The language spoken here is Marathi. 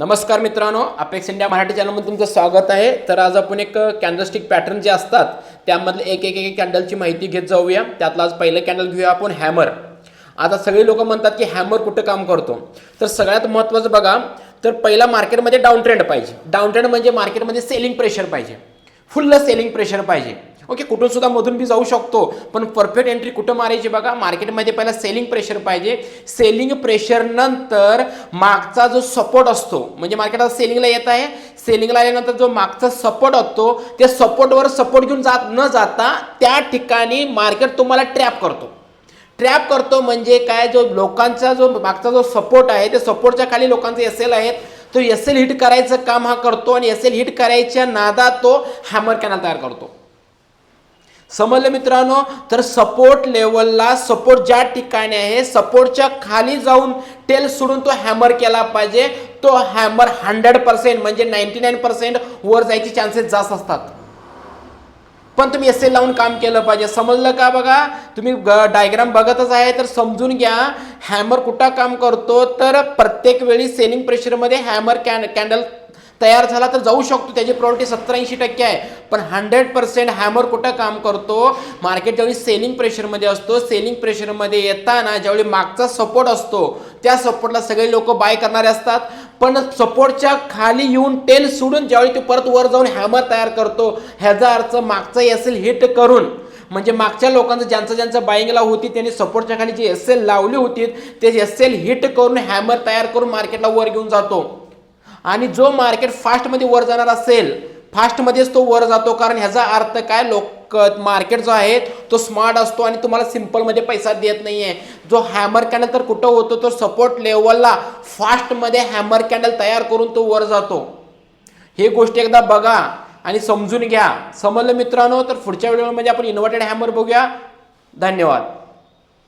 नमस्कार मित्रांनो अपेक्स इंडिया मराठी चॅनलमध्ये तुमचं स्वागत आहे. तर आज आपण एक कॅन्डलस्टिक पॅटर्न जे असतात त्यामधले एक एक एक कॅन्डलची माहिती घेत जाऊया. त्यातलं आज पहिलं कॅन्डल घेऊया आपण हॅमर आता सगळे लोक म्हणतात की हॅमर कुठं काम करतो? तर सगळ्यात महत्त्वाचं बघा तर पहिला मार्केटमध्ये डाऊन ट्रेंड पाहिजे. डाऊन ट्रेंड म्हणजे मार्केटमध्ये सेलिंग प्रेशर पाहिजे. फुल्ल सेलिंग प्रेशर पाहिजे. ओके कुठून सुद्धा मधून बी जाऊ शकतो. पण परफेक्ट एंट्री कुठं मारायची बघा? मार्केटमध्ये पहिला सेलिंग प्रेशर पाहिजे. सेलिंग प्रेशर नंतर मागचा जो सपोर्ट असतो म्हणजे मार्केट आता सेलिंगला येत आहे. सेलिंगला आल्यानंतर जो मागचा सपोर्ट असतो त्या सपोर्टवर सपोर्ट घेऊन जात न जाता त्या ठिकाणी मार्केट तुम्हाला ट्रॅप करतो. ट्रॅप करतो म्हणजे काय? जो लोकांचा जो मागचा जो सपोर्ट आहे त्या सपोर्टच्या खाली लोकांचे एस एल आहेत. तो एस एल हिट करायचं काम हा करतो आणि एस एल हिट करायच्या नादात तो हॅमर कॅनल तयार करतो. समजलं मित्रांनो? तर सपोर्ट लेवलला सपोर्ट ज्या ठिकाणी आहे सपोर्टच्या खाली जाऊन टेल सोडून तो हॅमर केला पाहिजे. तो हॅमर हंड्रेड पर्सेंट म्हणजे नाईन्टी नाईन पर्सेंट वर जायचे चान्सेस जास्त असतात. पण तुम्ही एस लावून काम केलं पाहिजे. समजलं का बघा? तुम्ही डायग्राम बघतच आहे तर समजून घ्या. हॅमर कुठं काम करतो? तर प्रत्येक वेळी सेलिंग प्रेशरमध्ये हॅमर कॅन कॅन्डल तयार झाला तर जाऊ शकतो. त्याची प्रॉपर्टी सत्तर ऐंशी टक्के आहे. पण हंड्रेड पर्सेंट हॅमर कुठं काम करतो? मार्केट ज्यावेळी सेलिंग प्रेशरमध्ये असतो सेलिंग प्रेशरमध्ये येताना ज्यावेळी मागचा सपोर्ट असतो त्या सपोर्टला सगळे लोक बाय करणारे असतात. पण सपोर्टच्या खाली येऊन टेल सोडून ज्यावेळी तो परत वर जाऊन हॅमर तयार करतो ह्याचा अर्थ मागचा एस हिट करून म्हणजे मागच्या लोकांचं ज्यांचं ज्यांचं बाईंगला होती त्यांनी सपोर्टच्या खाली जी एस एल लावली होती ते एस एल हिट करून हॅमर तयार करून मार्केटला वर घेऊन जातो. आणि जो मार्केट फास्टमध्ये वर जाणार असेल फास्टमध्येच तो वर जातो. कारण ह्याचा अर्थ काय? लोक मार्केट जो आहे तो स्मार्ट असतो आणि तुम्हाला सिम्पलमध्ये पैसा देत नाही आहे जो हॅमर कॅन्डल तर कुठं होतो? तो सपोर्ट लेवलला फास्टमध्ये हॅमर कॅन्डल तयार करून तो वर जातो. हे गोष्ट एकदा बघा आणि समजून घ्या. समजलं मित्रांनो? तर पुढच्या व्हिडिओमध्ये आपण इन्व्हर्टेड हॅमर बघूया. धन्यवाद.